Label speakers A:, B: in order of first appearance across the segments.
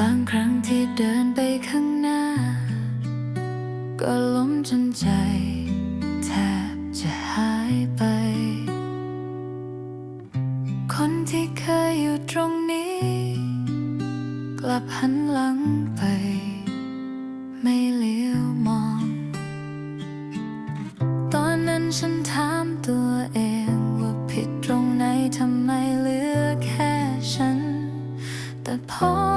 A: บางครั้งที่เดินไปข้างหน้า ก็ล้มจนใจ แทบจะหายไป คนที่เคยอยู่ตรงนี้ กลับหันหลังไป ไม่เลี้ยวมอง ตอนนั้นฉันถามตัวเองว่าผิดตรงไหนทำไมเหลือแค่ฉัน แต่พอ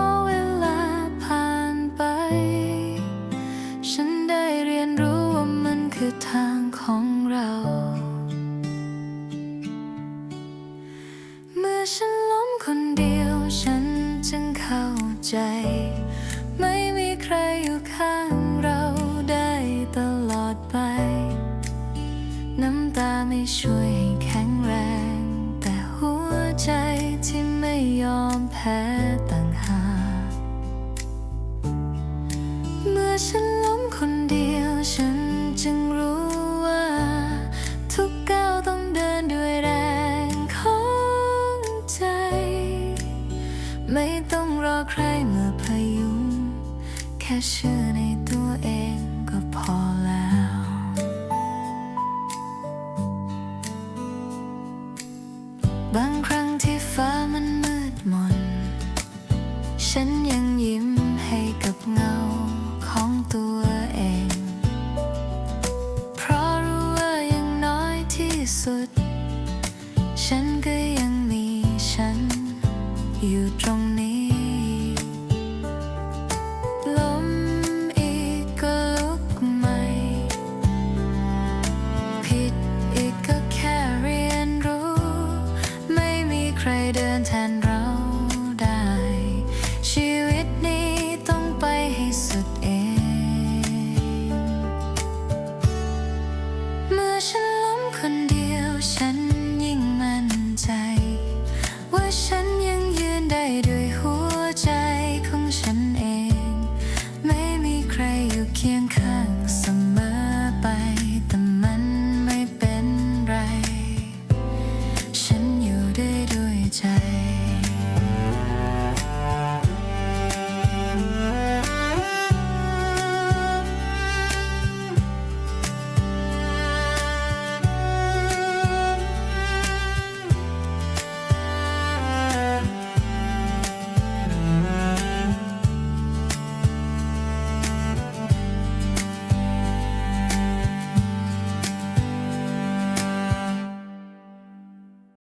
A: ทางของเรา เมื่อฉันล้มคนเดียวฉันจึงเข้าใจ ไม่มีใครอยู่ข้างเราได้ตลอดไป น้ำตาไม่ช่วยให้แข็งแรง แต่หัวใจที่ไม่ยอมแพ้ต่างหากเมื่อฉันล้มคน ใครมาพยุงแค่เชื่อในตัวเองก็พอแล้ว บางครั้งที่ฟ้ามันมืดมน ฉันยังยิ้มให้กับเงาของตัวเอง เพราะรู้ว่าย่างน้อยที่สุด ฉันก็ยังมีฉัน อยู่ตรง ได้ด้วยหัวใจของฉันเอง ไม่มีใครอยู่เคียงข้าง